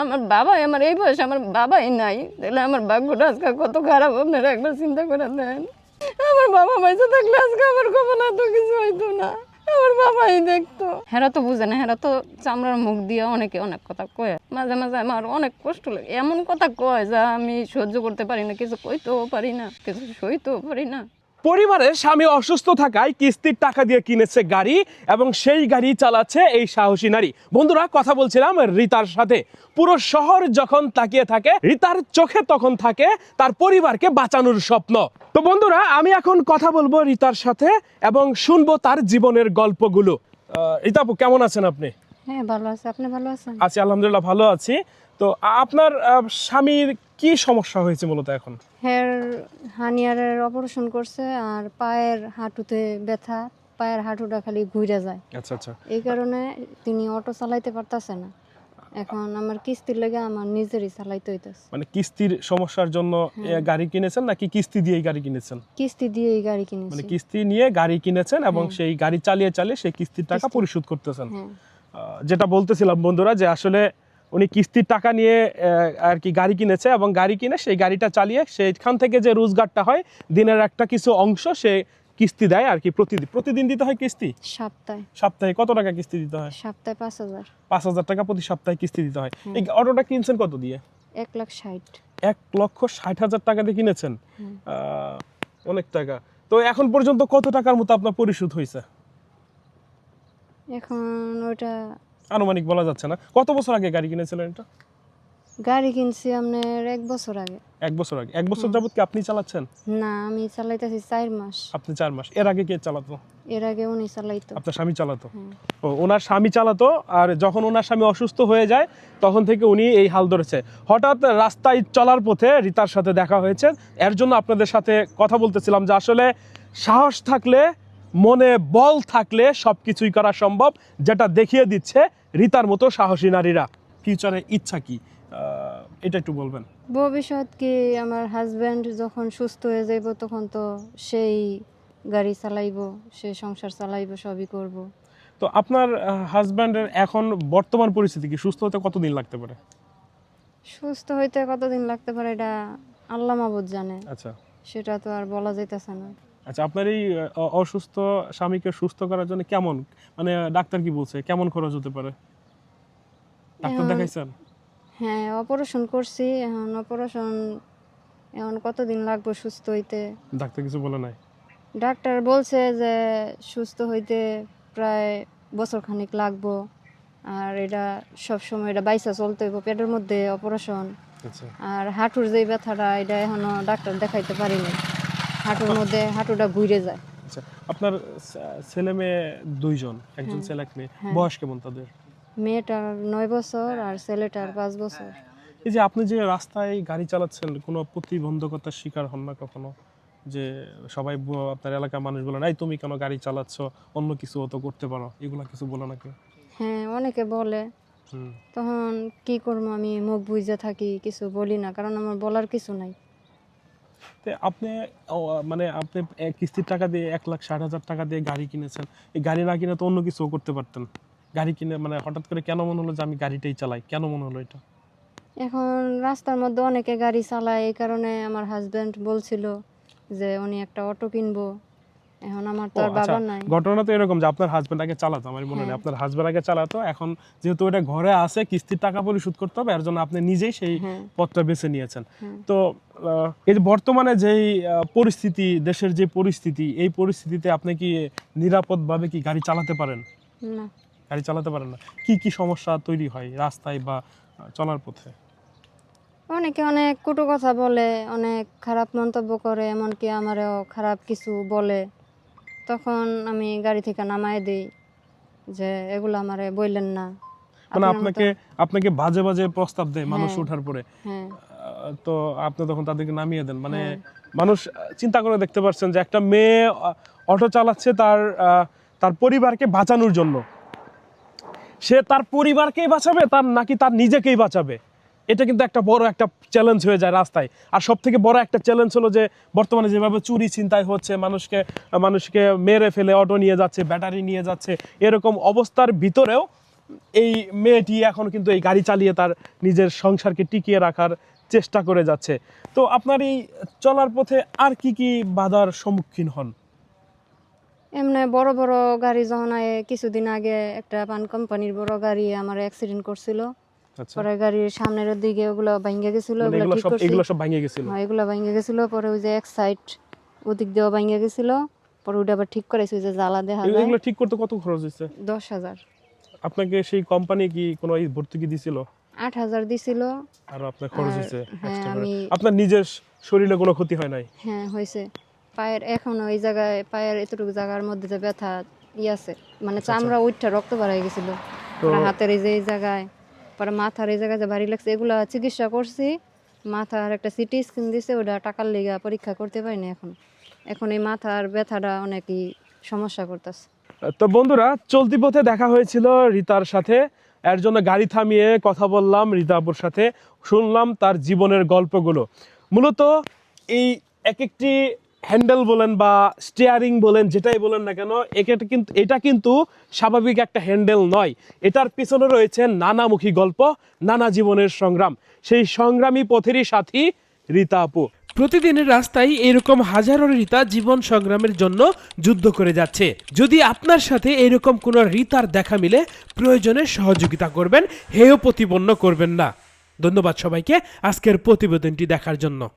আমার বাবাই আমার এই বয়সে আমার বাবাই নাই। তাহলে আমার ভাগ্যটা আজকে কত খারাপ, আপনারা একবার চিন্তা করে দেন। আমার বাবা বেঁচে থাকলে আজকে আমার কখন এত কিছু হইতো না। আমার বাবাই দেখতো। হেরা তো বুঝে না, হেরা তো চামড়ার মুখ দিয়ে অনেকে অনেক কথা কয়। মাঝে মাঝে আমার অনেক কষ্ট লাগে। এমন কথা কয় যা আমি সহ্য করতে পারি না, কিছু কইতেও পারি না, কিছু সইতেও পারি না। পরিবারে স্বামী অসুস্থ থাকায় কিস্তির টাকা দিয়ে কিনেছে গাড়ি এবং সেই গাড়ি চালাচ্ছে এই সাহসী নারী। বন্ধুরা কথা বলছিলাম রিতার সাথে। পুরো শহর যখন তাকিয়ে থাকে রিতার চোখে তখন থাকে তার পরিবারকে বাঁচানোর স্বপ্ন। তো বন্ধুরা আমি এখন কথা বলব রিতার সাথে এবং শুনব তার জীবনের গল্পগুলো। আহ, রিতা আপু কেমন আছেন আপনি? হ্যাঁ ভালো আছে। আপনি ভালো আছেন? আছি আলহামদুলিল্লাহ ভালো আছি। তো আপনার স্বামীর কি সমস্যা হয়েছে মূলত এখন? হেয়ার হানিয়ারের অপারেশন করছে আর পায়ের হাঁটুতে ব্যথা পায়ের হাঁটুটা খালি ঘুরে যায়। আচ্ছা আচ্ছা। এই কারণে তিনি অটো চালাইতে পারতাছে না। এখন আমার কিস্তির লেগে আমার নিজেরই চালাইতে হইতেছে। মানে কিস্তির সমস্যার জন্য গাড়ি কিনেছেন নাকি কিস্তি দিয়েই গাড়ি কিনেছেন? কিস্তি দিয়ে এই গাড়ি কিনেছি। মানে কিস্তি নিয়ে গাড়ি কিনেছেন এবং হ্যাঁ। সেই গাড়ি চালিয়ে চালিয়ে সেই কিস্তির টাকা পরিশোধ করতেছেন। হ্যাঁ। যেটা বলতেছিলাম বন্ধুরা যে আসলে উনি কিস্তির টাকা নিয়ে আর কি গাড়ি কিনেছে এবং গাড়ি কিনে সেই গাড়িটা চালিয়ে সেইখান থেকে যে রোজগারটা হয় দিনের একটা কিছু অংশ সে কিস্তি দেয় আর কি প্রতিদিন। প্রতিদিন দিতে হয় কিস্তি? সপ্তাহে। সপ্তাহে কত টাকা কিস্তি দিতে হয়? সপ্তাহে পাঁচ হাজার। পাঁচ হাজার টাকা প্রতি সপ্তাহে কিস্তি দিতে হয়। এই অটোটা কিনছেন কত দিয়ে? এক লাখ ষাট। এক লক্ষ ষাট হাজার টাকা দিয়ে কিনেছেন? অনেক টাকা। তো এখন পর্যন্ত কত টাকার মতো আপনার পরিশোধ হয়েছে? এখন ওইটা আনুমানিক বলা যাচ্ছে না। কত বছর আগে গাড়ি কিনেছিলেন এটা? গাড়ি কিনছি আপনার এক বছর আগে। এক বছর আগে। এক বছর যাবত কি আপনি চালাচ্ছেন? না আমি চালাইতেছি চার মাস। আপনি চার মাস। এর আগে কে চালাতো? এর আগে উনি চালাইতো। আপনার স্বামী চালাতো? হ্যাঁ। ও ওনার স্বামী চালাতো আর যখন ওনার স্বামী অসুস্থ হয়ে যায় তখন থেকে উনি এই হাল ধরেছে। হঠাৎ রাস্তায় চলার পথে রিতার সাথে দেখা হয়েছে। এর জন্য আপনাদের সাথে কথা বলতেছিলাম যে আসলে সাহস থাকলে মনে বল থাকলে সব কিছুই করা সম্ভব যেটা দেখিয়ে দিচ্ছে রিতার মতো সাহসী নারীরা। ফিউচারে ইচ্ছা কি? এটা একটু বলবেন। ভবিষ্যৎ কি আমার হাজব্যান্ড যখন সুস্থ হয়ে যাইব তখন তো সেই গাড়ি চালাইবো সে সংসার চালাইবো সবই করব। তো আপনার হাজব্যান্ডের এখন বর্তমান পরিস্থিতি কি? সুস্থ হতে কতদিন লাগতে পারে? সুস্থ হইতে কতদিন লাগতে পারে এটা আল্লাহ মাবুদ জানে। আচ্ছা। সেটা তো আর বলা যাইতেছে না। আচ্ছা আপনার এই অসুস্থ স্বামীকে সুস্থ করার জন্য কেমন? মানে ডাক্তার কি বলছে? কেমন খরচ হতে পারে? ডাক্তার দেখাইছেন? হ্যাঁ অপারেশন করছি এখন অপারেশন এখন কতদিন লাগবে সুস্থ হইতে? ডাক্তার কিছু বলে নাই? ডাক্তার বলছে যে সুস্থ হইতে প্রায় বছর খানিক লাগবো আর এটা সব সময় এটা বাইসা চলতে হইব পেটের মধ্যে অপারেশন। আচ্ছা। আর হাঁটুর যে ব্যথাটা এটা এখনও ডাক্তার দেখাইতে পারিনি। হাঁটুর মধ্যে হাঁটুটা ঘুরে যায়। আচ্ছা আপনার ছেলে মেয়ে দুইজন একজন হ্যাঁ। ছেলে এক মেয়ে হ্যাঁ। বয়স কেমন তাদের? মেয়েটার নয় বছর আর ছেলেটার পাঁচ বছর। এই যে আপনি যে রাস্তায় গাড়ি চালাচ্ছেন কোনো প্রতিবন্ধকতার শিকার হন না কখনো? যে সবাই আপনার এলাকার মানুষ বলে এই তুমি কেন গাড়ি চালাচ্ছ? অন্য কিছু অত করতে পারো? এগুলা কিছু বলে নাকি? হ্যাঁ অনেকে বলে। হুম। তখন কি করব আমি? মুখ বুঝে থাকি কিছু বলি না কারণ আমার বলার কিছু নাই। আপনি মানে আপনি কিস্তির টাকা দিয়ে এক লাখ ষাট হাজার টাকা দিয়ে গাড়ি কিনেছেন। এই গাড়ি না কিনে তো অন্য কিছু করতে পারতেন। গাড়ি কিনে মানে হঠাৎ করে কেন মনে হলো যে আমি গাড়িটাই চালাই? কেন মনে হলো এটা? এখন রাস্তার মধ্যে অনেকে গাড়ি চালায়, এই কারণে আমার হাজব্যান্ড বলছিল যে, উনি একটা অটো কিনবো। এখন আমার তো আচ্ছা, বাবা নাই। ঘটনা তো এরকম যে আপনার হাজবেন্ড আগে চালাতো আমার মনে নেই হ্যাঁ। আপনার হাজবেন্ড আগে চালাতো এখন যেহেতু ঘরে আছে কিস্তির টাকা পরিশোধ করতে হবে এর জন্য আপনি নিজেই সেই হ্যাঁ। পথটা বেছে নিয়েছেন। হ্যাঁ। তো এই বর্তমানে যেই পরিস্থিতি দেশের যে পরিস্থিতি এই পরিস্থিতিতে আপনি কি নিরাপদভাবে কি গাড়ি চালাতে পারেন? না। গাড়ি চালাতে পারেন না। কি কি সমস্যা তৈরি হয় রাস্তায় বা চলার পথে? অনেকে অনেক কুটু কথা বলে অনেক খারাপ মন্তব্য করে এমনকি আমারও খারাপ কিছু বলে। তখন আমি গাড়ি থেকে নামায় দিই যে এগুলো আমারে বললেন না। মানে আপনাকে আপনাকে বাজে বাজে প্রস্তাব দেয় মানুষ হ্যাঁ। ওঠার পরে। মতো- হ্যাঁ তো আপনি তখন তাদেরকে নামিয়ে দেন। মানে হ্যাঁ। মানুষ চিন্তা করে দেখতে পাচ্ছেন যে একটা মেয়ে অটো চালাচ্ছে তার তার পরিবারকে বাঁচানোর জন্য। সে তার পরিবারকেই বাঁচাবে তার নাকি তার নিজেকেই বাঁচাবে? এটা কিন্তু একটা বড় একটা চ্যালেঞ্জ হয়ে যায় রাস্তায়। আর সব থেকে বড় একটা চ্যালেঞ্জ হলো যে, বর্তমানে যেভাবে চুরি ছিনতাই হচ্ছে, মানুষকে মানুষকে মেরে ফেলে অটো নিয়ে যাচ্ছে ব্যাটারি নিয়ে যাচ্ছে, এরকম অবস্থার ভিতরেও এই মেয়েটি এখন কিন্তু এই গাড়ি চালিয়ে তার নিজের সংসারকে টিকিয়ে রাখার চেষ্টা করে যাচ্ছে। তো আপনার এই চলার পথে আর কি কি বাধার সম্মুখীন হন? এমনি বড় বড় গাড়ি যখন কিছুদিন আগে একটা পান কোম্পানির বড় গাড়ি আমার অ্যাক্সিডেন্ট করছিল। পরে গাড়ির সামনের দিকে ওগুলো ভাঙ্গে গেছিল মানে ওগুলো এগুলো ঠিক সব করছি। এগুলো সব ভাঙে গেছিল? হ্যাঁ এগুলো ভাঙ্গে গেছিল পরে ওই যে এক সাইড ওদিক ভাঙ্গে গেছিল পরে ওটা আবার ঠিক ওই যে জ্বালা দেখা এগুলো- যায়। এগুলো ঠিক করতে কত খরচ হয়েছে? দশ হাজার। আপনাকে সেই কোম্পানি কি কোনো ভর্তুকি দিছিল? আট হাজার দিছিল। আর আপনার খরচ হয়েছে হ্যাঁ, আপনার নিজের শরীরে কোনো ক্ষতি হয় নাই? হ্যাঁ হয়েছে। পায়ের এখনও এই জায়গায় পায়ের এতটুকু জায়গার মধ্যে যে ব্যথা ই আছে। মানে চামড়া উঠটা রক্ত বাড়াই গেছিল। হাতের এই যে এই জায়গায়। পরে মাথার এই জায়গায় যে ভারী লাগছে, এগুলা চিকিৎসা করছি। মাথার একটা সিটি স্ক্যান দিছে, ওটা টাকার লেগা পরীক্ষা করতে পারিনি এখন। এখন এই মাথার ব্যথাটা অনেকই সমস্যা করতেছে। তো বন্ধুরা, চলতি পথে দেখা হয়েছিল রিতার সাথে। এর জন্য গাড়ি থামিয়ে কথা বললাম রিতা আপুর সাথে। শুনলাম তার জীবনের গল্পগুলো। মূলত এই এক একটি হ্যান্ডেল বলেন বা স্টিয়ারিং বলেন, যেটাই বলেন না কেন, একে- কিন্তু এটা কিন্তু স্বাভাবিক একটা হ্যান্ডেল নয়। এটার পিছনে রয়েছে নানামুখী গল্প, নানা জীবনের সংগ্রাম। সেই সংগ্রামী পথেরই সাথী রীতা আপু। প্রতিদিনের রাস্তায় এরকম হাজারো রিতা জীবন সংগ্রামের জন্য যুদ্ধ করে যাচ্ছে। যদি আপনার সাথে এরকম কোনো রিতার দেখা মিলে, প্রয়োজনে সহযোগিতা করবেন, হেয় প্রতিপন্ন করবেন না। ধন্যবাদ সবাইকে আজকের প্রতিবেদনটি দেখার জন্য।